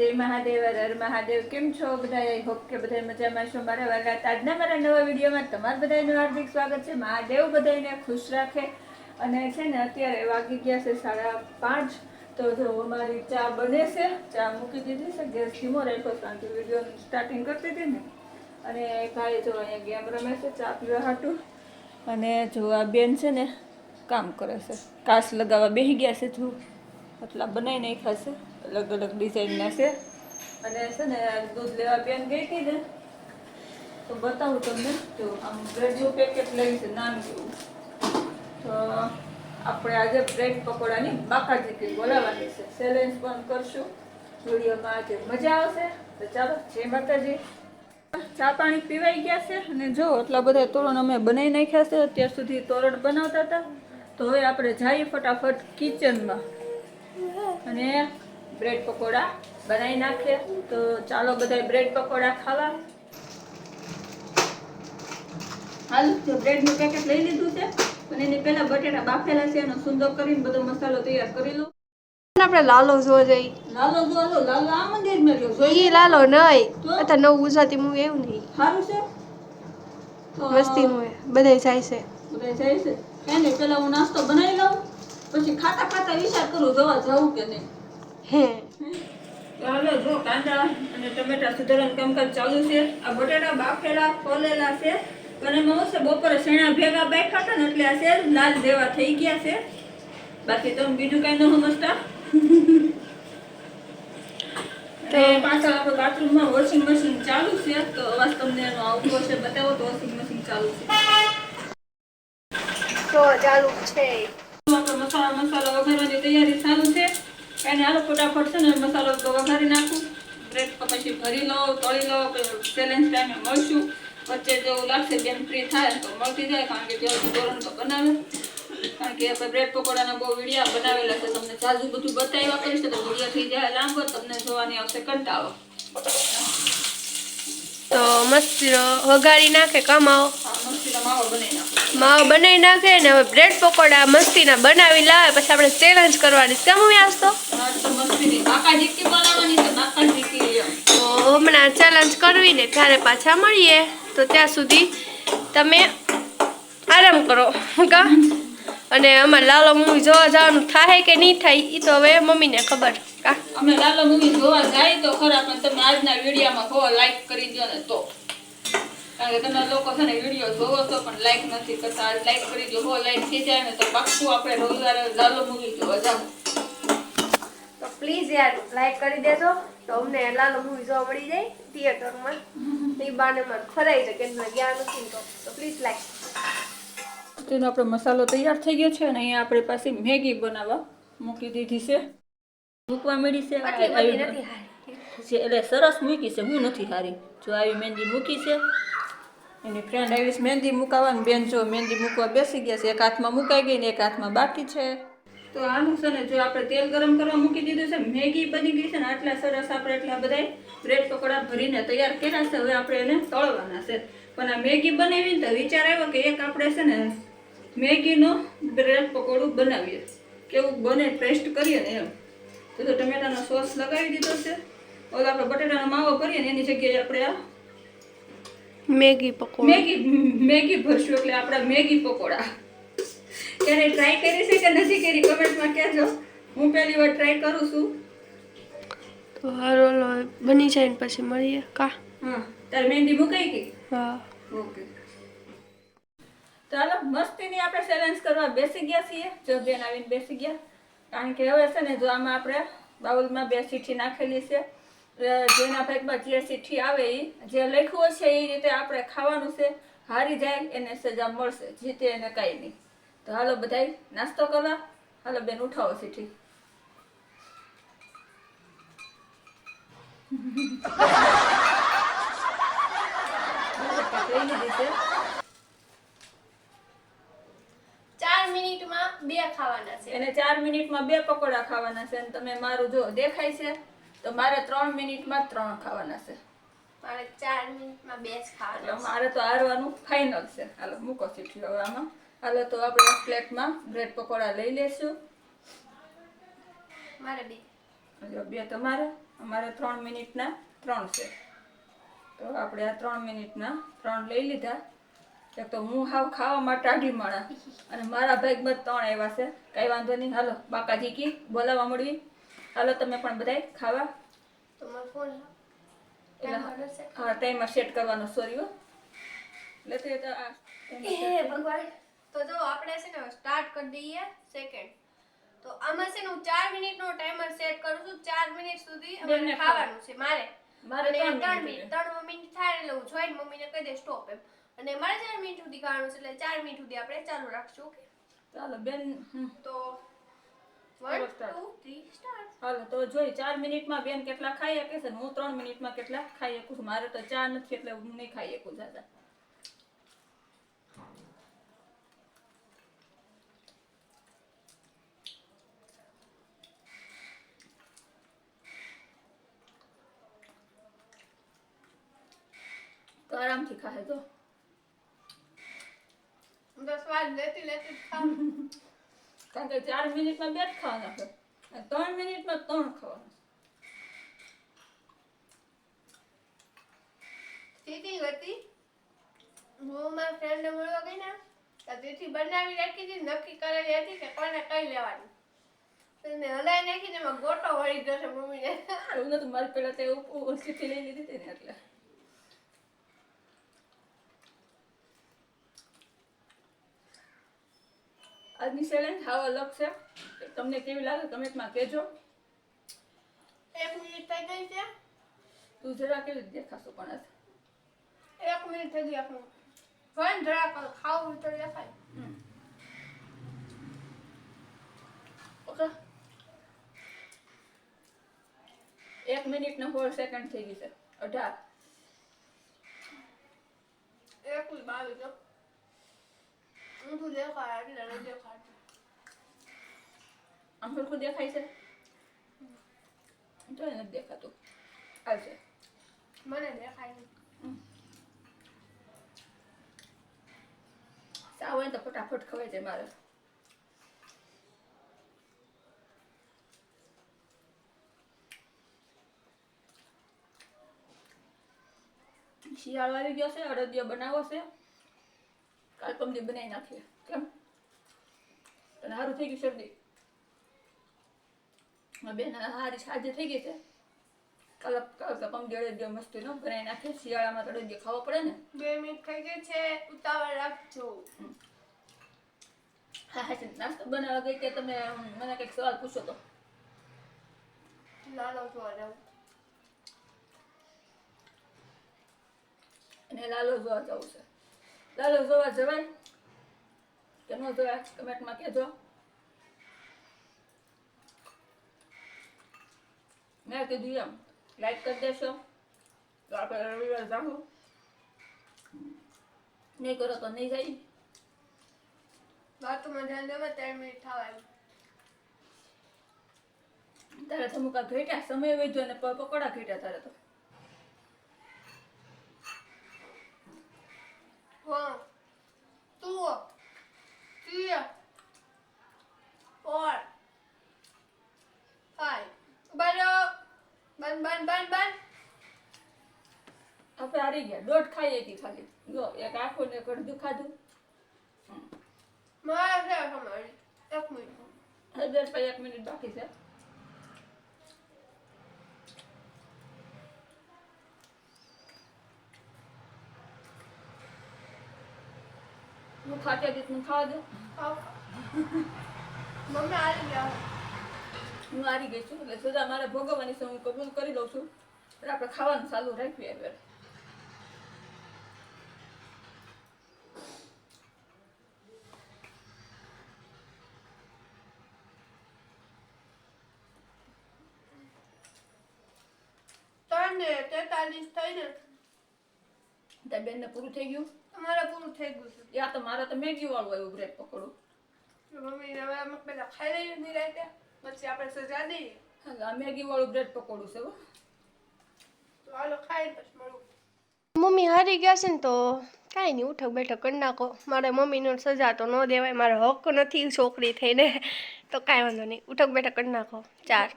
જય મહાદેવ, હર મહાદેવ. કેમ છો બધા? આઈ હોપ કે બધા મજામાં છો. મારા વાલા આજના મારા નવા વિડીયોમાં તમારું બધાનું હાર્દિક સ્વાગત છે. મહાદેવ બધાને ખુશ રાખે. અને છે ને અત્યારે વાગી ગયા છે સાડા પાંચ. તો જો અમારી ચા બને છે. ચા મૂકી દીધી છે. ગેસ ધીમો રાખ્યો શાંતિ વીડિયો સ્ટાર્ટિંગ કરતી હતી ને. અને ભાઈ જો અહીંયા ગેમ રમે છે, ચા પીવા હાટું. અને જો આ બેન છે ને કામ કરે છે. કાસ લગાવવા બેસી ગયા છે જો. આટલા બનાવી નાખ્યા છે. અલગ અલગ ડિઝાઇનના છે. અને છે ને દૂધ લેવા બેન ગઈ હતી ને, તો બતાવું તમને. જો, આમ બ્રેડનું પેકેટ લઈ છે નામ જેવું. તો આપણે આજે બ્રેડ પકોડાની બાકાજી બોલાવવાની છે. ચેલેન્જ પણ કરશું. વિડીયોમાં આજે મજા આવશે. તો ચાલો, જય માતાજી. ચા પાણી પીવાઈ ગયા છે અને જો એટલા બધા તોરણ અમે બનાવી નાખ્યા છે. અત્યાર સુધી તોરણ બનાવતા હતા. તો હવે આપણે જઈએ ફટાફટ કિચનમાં અને બ્રેડ પકોડા બનાવી નાખીએ તો ચાલો બધા બ્રેડ પકોડા ખાવા. હાલ જો બ્રેડનું પેકેટ લઈ લીધું છે અને એની પહેલા બટેટા બાફેલા છે એનો સુંદર કરીને બધો મસાલો તૈયાર કરી લઉં. આપણે લાલો જોવા જઈ લાલો જો લાલો આ મંદિરમાં રહ્યો જોઈએ. લાલો નહીં? અત્યારે નવું ગુજરાતી મૂવી એવું નહીં સારું છે? તો મસ્તી નું બધાય જાય છે. બધા જાય છે. એને પેલા હું નાસ્તો બનાવી લઉં પછી ખાતા ખાતા વિચાર કરું જોવા જવું કે નહીં. હાલો જો કાંદા અને ટમેટા સુધારવાનું કામકાજ ચાલુ છે. આ બટેટા બાફેલા ફોલેલા છે. અને મમ્મી છે બપોરે શેણા ભેગા બેઠા હતા ને એટલે આ છે લાલ દેવા થઈ ગયા છે. બાકી તમે બીજું કઈ ન સમજતા. તો પાછળ આપણે બાથરૂમમાં વોશિંગ મશીન ચાલુ છે. તો અવાજ તમને એનો આવતો હશે. બતાવો તો વોશિંગ મશીન ચાલુ છે. તો ચાલુ છે. મસાલા મસાલો વઘારવાની તૈયારી ચાલુ છે. એને હાલો ફટાફટ છે ને મસાલો તો વઘારી નાખું. બ્રેડ પછી ભરી લો તળી લો ચેલેન્જ ટાઈમે મળશું. વચ્ચે જો લાગશે બેન ફ્રી થાય તો મળતી જાય કારણ કે જેવું ધોરણ તો બનાવે. કારણ કે આપણે બ્રેડ પકોડાના બહુ વિડીયા બનાવેલા છે તમને જાજુ બધું બતાવ્યા કરીશ તો વીડિયો થઈ જાય લાંબો તમને જોવાની આવશે કંટાળો. તો મસ્તી વઘારી નાખે કમાવો. આ મસ્તીનો માવો બનાવી નાખો. માવો બનાવી નાખે ને હવે બ્રેડ પકોડા મસ્તીના બનાવી લાવે પછી આપણે ચેલેન્જ કરવાની. છે? કેમ આજ તો હમણાં ચેલેન્જ કરવી ને ત્યારે પાછા મળીએ. તો ત્યાં સુધી તમે આરામ કરો કા? અને અમારે લાલો મૂવી જોવા જવાનું થાય કે નહીં થાય એ તો હવે મમ્મીને ખબર કા? અમે લાલો મૂવી જોવા જાય તો ખરા પણ તમે આજના વિડીયોમાં હો લાઈક કરી દો ને તો. કારણ કે તમે લોકો છે ને વીડિયો જોવો છો પણ લાઈક નથી કરતા. લાઈક કરી દો હો લાઈક થઈ જાય ને તો પાક્કું આપણે રવિવારે લાલો મૂવી જોવા જાવ તો પ્લીઝ યાર લાઈક કરી દેજો તો અમને લાલો મૂવી જોવા મળી જાય થિયેટરમાં એ બાને માં ફરાઈ જાય કે ગયા નથી તો. તો પ્લીઝ લાઈક તેનો આપણો મસાલો તૈયાર થઈ ગયો છે અને અહીંયા આપણી પાસે મેગી બનાવવા મૂકી દીધી છે. મૂકવા મળી છે એટલે સરસ મૂકી છે હું નથી હારી. જો આવી મહેંદી મૂકી છે એની ફ્રેન્ડ આવીશ. મહેંદી મુકાવાની બેન જો મહેંદી મૂકવા બેસી ગયા છે. એક હાથમાં મુકાઈ ગઈ ને એક હાથમાં બાકી છે. તો આનું છે ને જો આપણે તેલ ગરમ કરવા મૂકી દીધું છે, મેગી બની ગઈ છે ને આટલા સરસ આપણે એટલા બધા બ્રેડ પકોડા ભરીને તૈયાર કર્યા છે. હવે આપણે એને તળવાના છે. પણ આ મેગી બનાવી તો વિચાર આવ્યો કે એક આપણે છે ને મેગીનો બ્રેડ પકોડું બનાવીએ. કેવું બને ટેસ્ટ કરીએ ને એમ. તો ટમેટાનો સોસ લગાવી દીધો છે. ઓલો આપણે બટેટાનો માવો કરીએ ને એની જગ્યાએ આપણે આ મેગી પકોડા. મેગી મેગી ભરશું એટલે આપણા મેગી પકોડા. ક્યારે ટ્રાય કરી છે કે નથી કરી? કમેન્ટમાં કહેજો. હું પહેલી વાર ટ્રાય કરું છું. તો હારો બની જાય ને પછી મળીએ. કા? હા. તારે મહેંદી મુકાઈ ગઈ? હા. ઓકે. ચાલો મસ્તીની આપણે ચેલેન્જ કરવા બેસી ગયા છીએ. જો બેન આવીને બેસી ગયા. કારણ કે હવે છે ને જો આમાં આપણે બાઉલમાં બે ચીઠી નાખેલી છે. જેના ભાગમાં જે આવે એ જે લખ્યું છે એ રીતે આપણે ખાવાનું છે હારી જાય એને સજા મળશે જીતે એને કાંઈ નહીં. તો હાલો બધા નાસ્તો કરવા હાલો બેન ઉઠાવો ચીઠી લઈ લીધી ચાર મિનિટમાં બે ખાવાના છે. એને ચાર મિનિટમાં બે પકોડા ખાવાના છે અને તમે મારું જો દેખાય છે. તો મારે ત્રણ મિનિટમાં ત્રણ ખાવાના છે. મારે ચાર મિનિટમાં બે જ ખાવાના મારે તો હારવાનું ફાઇનલ છે. હાલો મૂકો ચીઠી હવે આમાં. હાલો તો આપણે પ્લેટમાં બ્રેડ પકોડા લઈ લેશું. મારે બે. જો બે તમારે અમારે ત્રણ મિનિટના ત્રણ છે. તો આપણે આ ત્રણ મિનિટના ત્રણ લઈ લીધા. એક તો હું હાવ માટે આડી માણા. અને મારા ભાઈ બધ ત્રણ આવ્યા છે. કઈ વાંધો નહીં. હાલો બાકાજી કી બોલાવવા મળવી હાલો તમે પણ બધાય ખાવા? હા ટાઈમર સેટ કરવાનો સોરી હો. એટલે તો આ હે ભગવાન. તો જો આપણે છે ને સ્ટાર્ટ કરી દઈએ સેકન્ડ તો આમાં છે ને હું ચાર મિનિટનો ટાઈમર સેટ કરું છું. ચાર મિનિટ સુધી અમારે ખાવાનું છે મારે. મારે ત્રણ મિનિટ મિનિટ ત્રણ મિનિટ થાય એટલે હું જોઈને મમ્મીને કહી દે સ્ટોપ એમ. અને મારે ચાર મિનિટ સુધી ખાવાનું છે એટલે ચાર મિનિટ સુધી આપણે ચાલુ રાખશું ઓકે ચાલો બેન. તો હાલો તો જોઈ ચાર મિનિટમાં બેન કેટલા ખાઈ શકે છે હું ત્રણ મિનિટમાં કેટલા ખાઈ શકું છું. મારે તો ચા નથી એટલે હું નહીં ખાઈ શકું દાદા તો આરામથી ખાય તો સ્વાદ લેતી લેતી કારણ કે ચાર મિનિટમાં બે જ ખાવાના છે. ત્રણ મિનિટમાં ત્રણ ખાવાના તિથિ હતી હું મારા ફ્રેન્ડને મળવા ગઈ ને તો તિથિ બનાવી રાખી હતી નક્કી કરેલી હતી કે કોને કઈ લેવાની તેને હલાઈ નાખીને એમાં ગોટો વળી ગયો છે મમ્મીને એવું નતું મારી પેલા તે ઓછીથી લઈ લીધી હતી ને એટલે આજની ચેલેન્જ હાવ અલગ છે. તમને કેવી લાગે કમેન્ટમાં કહેજો. એક મિનિટ થઈ ગઈ છે. તું જરા કેવી રીતે દેખાશો પણ આજ. એક મિનિટ થઈ ગઈ આપણું પણ જરાક ખાવું તો દેખાય. ઓકે. એક મિનિટ ને સોળ સેકન્ડ થઈ ગઈ છે. અઢાર. એક બાવીસ છે તો ફટાફટ ખવાય છે મારે શિયાળો આવી ગયો છે અડદિયો બનાવો છે. કાલ પમદી બનાવી નાખીએ કેમ? તને સારું થઈ ગયું શરદી? બેન હારી સાજે થઈ ગઈ છે. કાલ કાલ પમદી અડદિયો મસ્તી નો બનાવી નાખીએ શિયાળામાં તો અડદિયો ખાવો પડે ને? બે મિનિટ થઈ ગઈ છે. ઉતાવળ રાખજો. હા હા નાસ્તો બનાવવા ગઈ કે તમે મને કંઈક સવાલ પૂછો તો. લાલો જોવા અને લાલો જોવા જવું છે. લાલો જોવા જવાય. કે ન જોયા કમેન્ટમાં કહેજો. મેં કીધું એમ લાઈક કરી દેશો. તો આપણે રવિવાર જાઉં નહીં કરો તો નહીં જાય. વાતોમાં ધ્યાન દેવા ત્રણ મિનિટ થવા તારે મુકા ઘટ્યા? સમય વેજો ને પ- પકોડા ઘટ્યા તારે તો. Two, three, four, five. બરો બન બન બન બન આપણે હારી ગયા દોઢ ખાઈએ હતી ખાલી જો એક આખું ને એક અડધું ખાધું મારા છે તમારી એક મિનિટ હજાર પછી એક મિનિટ બાકી છે હું ખાતે રીતનું ખાવા દે મમ્મી આવી ગયા હું હારી ગઈ છું એટલે સજા મારે ભોગવવાની છે હું કબૂલ કરી દઉં છું એટલે આપણે ખાવાનું ચાલુ રાખીએ હવે ત્રણ ને તેતાલીસ થઈને ત્યાં બેનને પૂરું થઈ ગયું તમારે પૂરું થઈ ગયું છે યા તો મારે તો મેગી વાળું આવ્યું બ્રેડ પકોડું મમ્મી હવે અમે પેલા ખાઈ લઈએ નહીં રાતે પછી આપણે સજા દઈએ હા, આ મેગી વાળું બ્રેડ પકોડું છે હો તો હાલો ખાઈ પછી મળું મમ્મી હારી ગયા છે ને તો કાંઈ નહીં ઉઠક બેઠક કરી નાખો મારે મમ્મીનો સજા તો ન દેવાય મારો હક નથી છોકરી થઈને તો કાંઈ વાંધો નહીં ઉઠક બેઠક કરી નાખો ચાર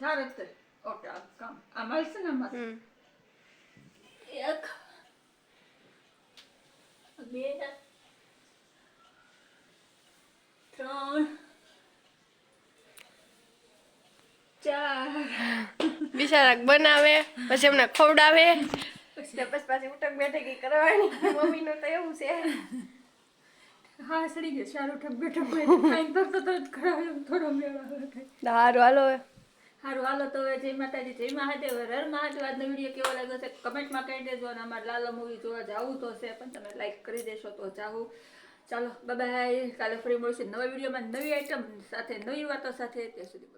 ચાર જ તે ઓકે આ કામ આમાં છે ને આમાં હમ એક બે ત્રણ ચાર બિચારા બનાવે પછી એમને ખવડાવે. પછી પાછી ઉઠક બેઠક કરવાની. મમ્મીનું તો એવું છે. હા સડી ગયો. સારું ઉઠક બેઠક તો થોડો મેળો થાય સારું હાલો સારું હાલો તો હવે જય માતાજી, જય મહાદેવ. હર મહાદેવ, આજનો વીડિયો કેવો લાગ્યો છે? કમેન્ટમાં કહી દેજો અને અમારે લાલા મૂવી જોવા જાવું તો છે, પણ તમે લાઈક કરી દેશો તો જાવું ચાલો બાય કાલે ફરી મળશું નવા વિડીયોમાં નવી આઈટમ સાથે, નવી વાતો સાથે. ત્યાં સુધી